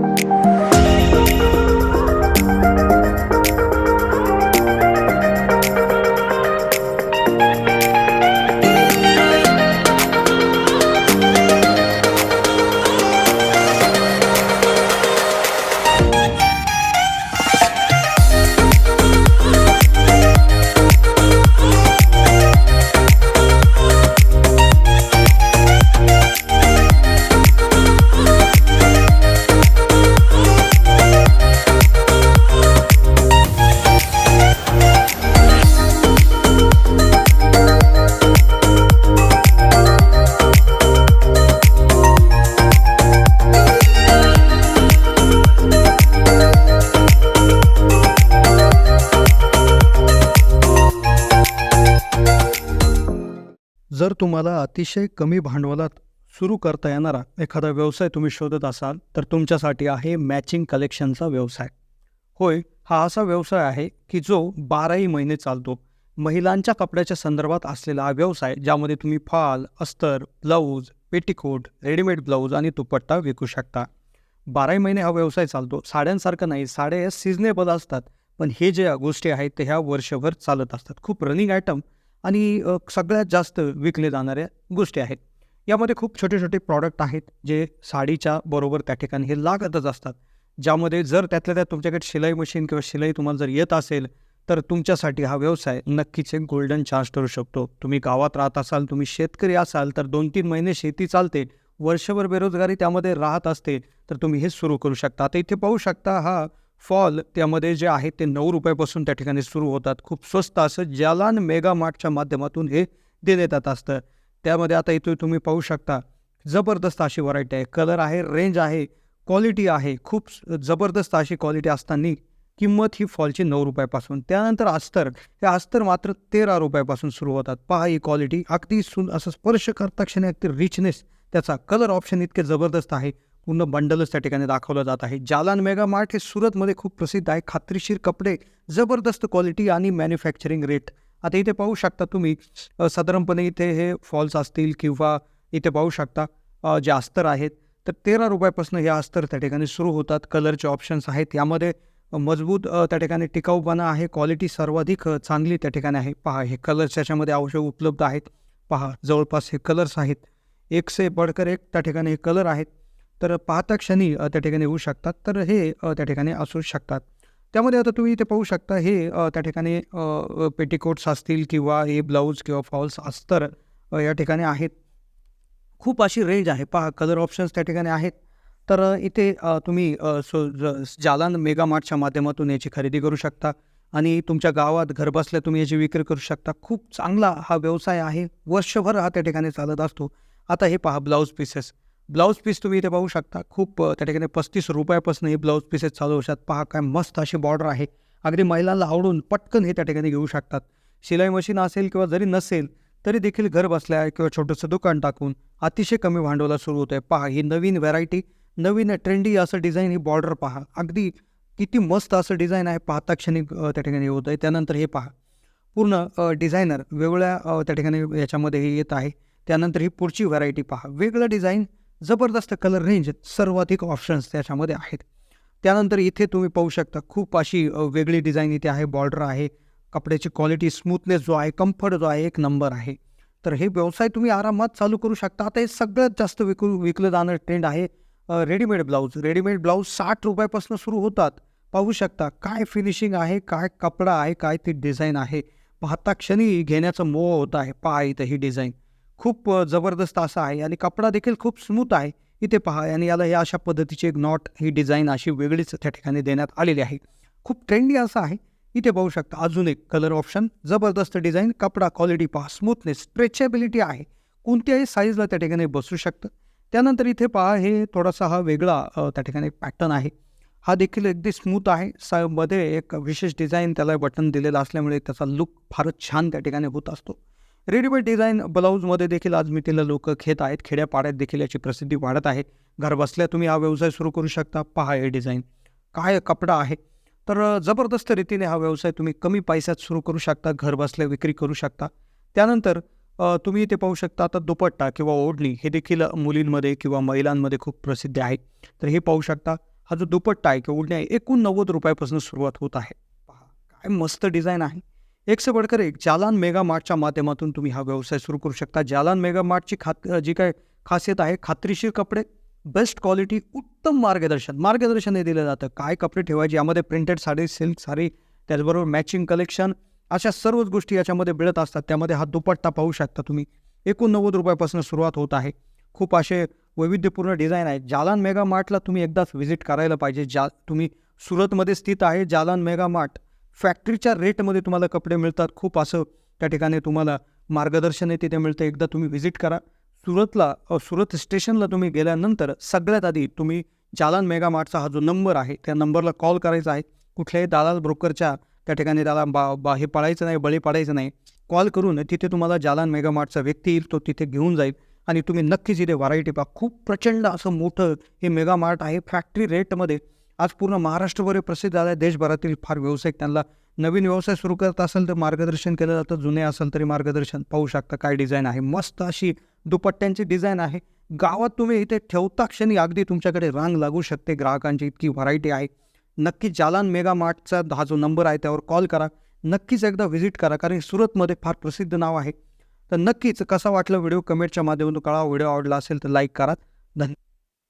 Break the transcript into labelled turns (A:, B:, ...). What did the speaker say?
A: Thank you. जर तुम्हाला अतिशय कमी भांडवलात सुरू करता येणारा एखादा व्यवसाय तुम्ही शोधत असाल तर तुमच्यासाठी आहे मॅचिंग कलेक्शनचा व्यवसाय. होय हा असा व्यवसाय आहे की जो बाराही महिने चालतो. महिलांच्या कपड्याच्या संदर्भात असलेला हा व्यवसाय ज्यामध्ये तुम्ही फाल अस्तर ब्लाऊज पेटीकोट रेडीमेड ब्लाऊज आणि दुपट्टा विकू शकता. बाराही महिने हा व्यवसाय चालतो. साड्यांसारखं नाही साड्या सिजनेबल असतात. पण हे ज्या गोष्टी आहेत ते ह्या वर्षभर चालत असतात. खूप रनिंग आयटम आणि सगळ्यात जास्त विकले जाणाऱ्या गोष्टी आहेत. यामध्ये खूप छोटे छोटे प्रॉडक्ट आहेत जे साडीच्या बरोबर त्या ठिकाणी हे लागतच असतात. ज्यामध्ये जर त्यातल्या त्यात तुमच्याकडे शिलाई मशीन किंवा शिलाई तुम्हाला जर येत असेल तर तुमच्यासाठी हा व्यवसाय नक्कीच एक गोल्डन चान्स ठरू शकतो. तुम्ही गावात राहत असाल तुम्ही शेतकरी असाल तर दोन तीन महिने शेती चालते. वर्षभर बेरोजगारी त्यामध्ये राहत असते तर तुम्ही हे सुरू करू शकता. आता इथे पाहू शकता हा फॉल त्यामध्ये जे आहे ते नऊ रुपयापासून त्या ठिकाणी सुरू होतात. खूप स्वस्त असं जालान मेगा मार्टच्या माध्यमातून हे देण्यात येत असतं. त्यामध्ये आता इथे तुम्ही पाहू शकता जबरदस्त अशी व्हरायटी आहे. कलर आहे रेंज आहे क्वालिटी आहे. खूप जबरदस्त अशी क्वालिटी असताना किंमत ही फॉलची नऊ रुपयापासून. त्यानंतर अस्तर हे अस्तर मात्र तेरा रुपयापासून सुरू होतात. पहा ही क्वालिटी अगदी सुन असं स्पर्श करता क्षणी अगदी रिचनेस त्याचा कलर ऑप्शन इतके जबरदस्त आहे. पूर्ण बंडलच त्या ठिकाणी दाखवलं जात आहे. जालान मेगा मार्ट हे सुरतमध्ये खूप प्रसिद्ध आहे. खात्रीशीर कपडे जबरदस्त क्वालिटी आणि मॅन्युफॅक्चरिंग रेट आता इथे पाहू शकता तुम्ही साधारणपणे इथे हे फॉल्स असतील किंवा इथे पाहू शकता जे अस्तर आहेत तर तेरा रुपयापासून हे अस्तर त्या ठिकाणी सुरू होतात. कलरचे ऑप्शन्स आहेत. यामध्ये मजबूत त्या ठिकाणी टिकाऊपणा आहे. क्वालिटी सर्वाधिक चांगली त्या ठिकाणी आहे. पहा हे कलर्स याच्यामध्ये आवश्यक उपलब्ध आहेत. पहा जवळपास हे कलर्स आहेत. एक से बडकर एक त्या ठिकाणी हे कलर आहेत. तर पाहता क्षणी त्या ठिकाणी येऊ शकतात. तर हे त्या ठिकाणी असू शकतात. त्यामध्ये आता तुम्ही इथे पाहू शकता हे त्या ठिकाणी पेटीकोट्स असतील किंवा हे ब्लाऊज किंवा फॉल्स अस्तर या ठिकाणी आहेत. खूप अशी रेंज आहे. पहा कलर ऑप्शन्स त्या ठिकाणी आहेत. तर इथे तुम्ही सो जालान मेगा मार्टच्या माध्यमातून याची खरेदी करू शकता आणि तुमच्या गावात घरबसल्या तुम्ही याची विक्री करू शकता. खूप चांगला हा व्यवसाय आहे. वर्षभर हा त्या ठिकाणी चालत असतो. आता हे पहा ब्लाऊज पीसेस ब्लाऊज पीस तुम्ही इथे पाहू शकता. खूप त्या ठिकाणी पस्तीस रुपयापासून हे ब्लाऊज पीसेस चालू होऊ शकतात पहा काय मस्त अशी बॉर्डर आहे. अगदी महिलांना आवडून पटकन हे त्या ठिकाणी घेऊ शकतात. शिलाई मशीन असेल किंवा जरी नसेल तरी देखील घर बसल्या किंवा छोटंसं दुकान टाकून अतिशय कमी भांडवला सुरू होतं आहे पहा ही नवीन व्हरायटी नवीन ट्रेंडी असं डिझाईन ही बॉर्डर पहा. अगदी किती मस्त असं डिझाईन आहे. पाहता क्षणी त्या ठिकाणी होत आहे त्यानंतर हे पहा. पूर्ण डिझायनर वेगळ्या त्या ठिकाणी याच्यामध्ये हे येत आहे. त्यानंतर ही पुढची व्हरायटी पहा. वेगळं डिझाईन जबरदस्त कलर रेंज सर्वाधिक ऑप्शन्स त्याच्यामध्ये आहेत. त्यानंतर इथे तुम्ही पाहू शकता खूप अशी वेगळी डिझाईन इथे आहे. बॉर्डर आहे. कपड्याची क्वालिटी स्मूथनेस जो आहे कम्फर्ट जो आहे एक नंबर आहे. तर हे व्यवसाय तुम्ही आरामात चालू करू शकता. आता हे सगळ्यात जास्त विकू विकलं जाणं ट्रेंड आहे रेडीमेड ब्लाऊज रेडीमेड ब्लाऊज साठ रुपयापासून सुरू होतात. पाहू शकता काय फिनिशिंग आहे काय कपडा आहे काय ती डिझाईन आहे. पाहता क्षणी घेण्याचं मोह होत आहे. पहा इथं ही डिझाईन खूप जबरदस्त असं आहे आणि कपडा देखील खूप स्मूथ आहे. इथे पहा आणि याला हे अशा पद्धतीची एक नॉट ही डिझाईन अशी वेगळीच त्या ठिकाणी देण्यात आलेली आहे. खूप ट्रेंडी असं आहे. इथे पाहू शकता अजून एक कलर ऑप्शन जबरदस्त डिझाईन कपडा क्वालिटी पहा स्मूथनेस स्ट्रेचेबिलिटी आहे. कोणत्याही साईजला त्या ठिकाणी बसू शकतं. त्यानंतर इथे पहा हे थोडासा हा वेगळा त्या ठिकाणी पॅटर्न आहे. हा देखील अगदी स्मूथ आहे. सा मध्ये एक विशेष डिझाईन त्याला बटन दिलेलं असल्यामुळे त्याचा लुक फारच छान त्या ठिकाणी होत असतो. रेडीमेड डिझाईन ब्लाऊजमध्ये देखील आज मी तिला लोक घेत आहेत. खेड्यापाड्यात देखील याची प्रसिद्धी वाढत आहे. घरबसल्या तुम्ही हा व्यवसाय सुरू करू शकता. पहा हे डिझाईन. काय कपडा आहे? तर जबरदस्त रीतीने हा व्यवसाय तुम्ही कमी पैशात सुरू करू शकता. घरबसल्या विक्री करू शकता. त्यानंतर तुम्ही इथे पाहू शकता आता दुपट्टा किंवा ओढणी हे देखील मुलींमध्ये किंवा महिलांमध्ये खूप प्रसिद्ध आहे. तर हे पाहू शकता. हा जो दुपट्टा आहे किंवा ओढणी आहे एकूण नव्वद रुपयापासून सुरुवात होत आहे. पहा काय मस्त डिझाईन आहे. एक से एक जालान मेगा मार्टच्या माध्यमातून तुम्ही हा व्यवसाय सुरू करू शकता. जालान मेगा मार्टची खात जी काय खासियत आहे खात्रीशीर कपडे बेस्ट क्वालिटी उत्तम मार्गदर्शन. मार्गदर्शन हे दिलं जातं. काय कपडे ठेवायचे? यामध्ये प्रिंटेड साडी सिल्क साडी त्याचबरोबर मॅचिंग कलेक्शन अशा सर्वच गोष्टी याच्यामध्ये मिळत असतात. त्यामध्ये हा दुपट्टा पाहू शकता तुम्ही. एकोणनव्वद रुपयापासून सुरुवात होत आहे. खूप असे वैविध्यपूर्ण डिझाईन आहेत. जालान मेगा मार्टला तुम्ही एकदाच व्हिजिट करायला पाहिजे. जा तुम्ही सुरतमध्ये स्थित आहे. Jalan mega mart. फॅक्टरीच्या रेटमध्ये तुम्हाला कपडे मिळतात. खूप असं त्या ठिकाणी तुम्हाला मार्गदर्शन तिथे मिळतं. एकदा तुम्ही व्हिजिट करा. सुरतला सुरत स्टेशनला तुम्ही गेल्यानंतर सगळ्यात आधी तुम्ही जालान मेगा मार्टचा हा जो नंबर आहे त्या नंबरला कॉल करायचा आहे. कुठल्याही दालाल ब्रोकरच्या त्या ठिकाणी त्याला बा बा हे पाळायचं नाही बळी पाडायचं नाही. कॉल करून तिथे तुम्हाला जालान मेगा मार्टचा व्यक्ती येईल तो तिथे घेऊन जाईल. आणि तुम्ही नक्कीच इथे व्हरायटी पहा. खूप प्रचंड असं मोठं हे मेगा मार्ट आहे. फॅक्टरी रेटमध्ये आज पूर्ण महाराष्ट्रभर प्रसिद्ध आला आहे देशभरातील फार व्यावसायिक त्यांना नवीन व्यवसाय सुरू करत असेल तर मार्गदर्शन केलं जातं. जुने असेल तरी मार्गदर्शन पाहू शकता. काय डिझाईन आहे? मस्त अशी दुपट्ट्यांची डिझाईन आहे. गावात तुम्ही इथे ठेवता क्षणी अगदी तुमच्याकडे रांग लागू शकते. ग्राहकांची इतकी व्हरायटी आहे. नक्की जालान मेगा मार्टचा हा जो नंबर आहे त्यावर कॉल करा. नक्कीच एकदा व्हिजिट करा कारण सुरतमध्ये फार प्रसिद्ध नाव आहे. तर नक्कीच कसा वाटलं व्हिडिओ? कमेंटच्या माध्यमातून कळा व्हिडिओ आवडला असेल तर लाईक करा. धन्यवाद.